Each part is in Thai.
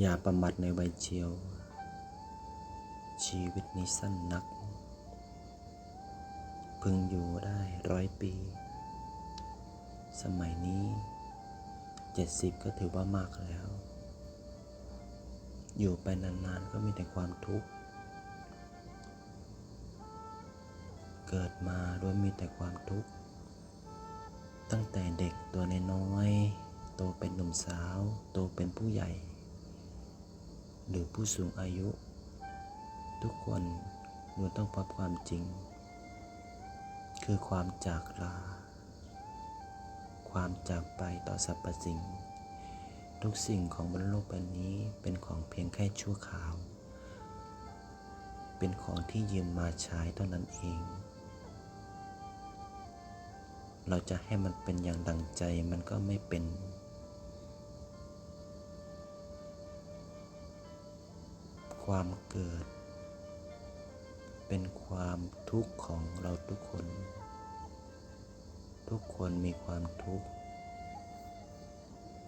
อย่าประมาทในวัยเจียว ชีวิตนี้สั้นนัก พึงอยู่ได้ร้อยปี สมัยนี้เจ็ดสิบก็ถือว่ามากแล้ว อยู่ไปนานๆก็มีแต่ความทุกข์ เกิดมาด้วยมีแต่ความทุกข์ ตั้งแต่เด็กตัวน้อยโตเป็นหนุ่มสาว โตเป็นผู้ใหญ่ หรือผู้สูงอายุ ทุกคนล้วนต้องพบความจริง คือความจากลา ความจากไปต่อสรรพสิ่ง ทุกสิ่งของบนโลกใบนี้เป็นของเพียงแค่ชั่วคราว เป็นของที่ยืมมาใช้เท่านั้นเอง เราจะให้มันเป็นอย่างดังใจมันก็ไม่เป็น ความเกิด เป็นความทุกข์ของเราทุกคน ทุกคนมีความทุกข์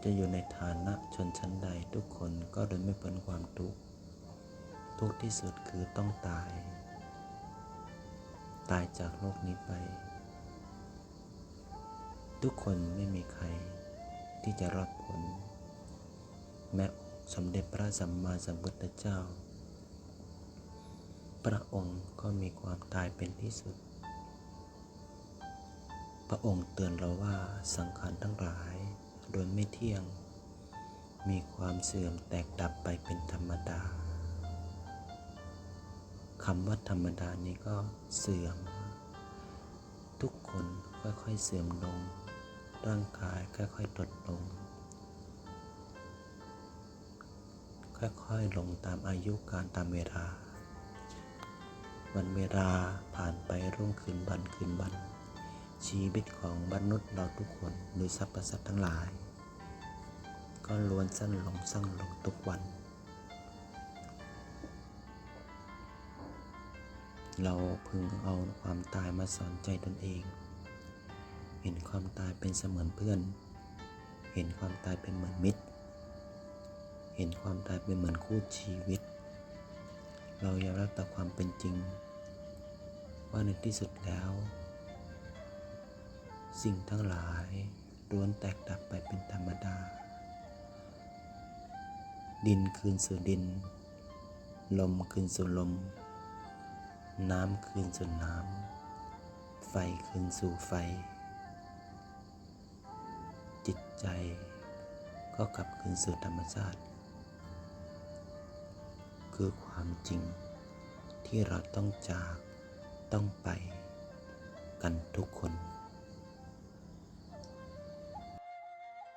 จะอยู่ในฐานะชนชั้นใดทุกคนก็โดยไม่พ้นความทุกข์ ทุกข์ที่สุดคือต้องตาย ตายจากโลกนี้ไป ทุกคนไม่มีใครที่จะรอดพ้นแม้สมเด็จพระสัมมาสัมพุทธเจ้า พระองค์ก็มีความตายเป็นที่สุด พระองค์เตือนเราว่าสังขารทั้งหลายโดยไม่เที่ยง มีความเสื่อมแตกดับไปเป็นธรรมดาคำว่าธรรมดานี้ก็เสื่อม ทุกคนค่อยๆเสื่อมลง ร่างกายค่อยๆลดลง ค่อยๆลงตามอายุการตามเวลา วันเวลาผ่านไปรุ่งคืนวันคืนวัน ชีวิตของมนุษย์เราทุกคนหรือสรรพสัตว์ทั้งหลาย ก็ล้วนสั้นลงสั้นลงทุกวัน เราพึงเอาความตายมาสอนใจตนเอง เห็นความตายเป็นเสมือนเพื่อน เห็นความตายเป็นเหมือนมิตร เห็นความตายเป็นเหมือนคู่ชีวิต เรายอมรับต่อความเป็นจริง ว่าในที่สุดแล้ว สิ่งทั้งหลายล้วนแตกดับไปเป็นธรรมดา ดินคืนสู่ดิน ลมคืนสู่ลม น้ำคืนสู่น้ำ ไฟคืนสู่ไฟ จิตใจก็กลับคืนสู่ธรรมชาติ คือความจริง ที่เราต้องจากต้องไปกันทุกคน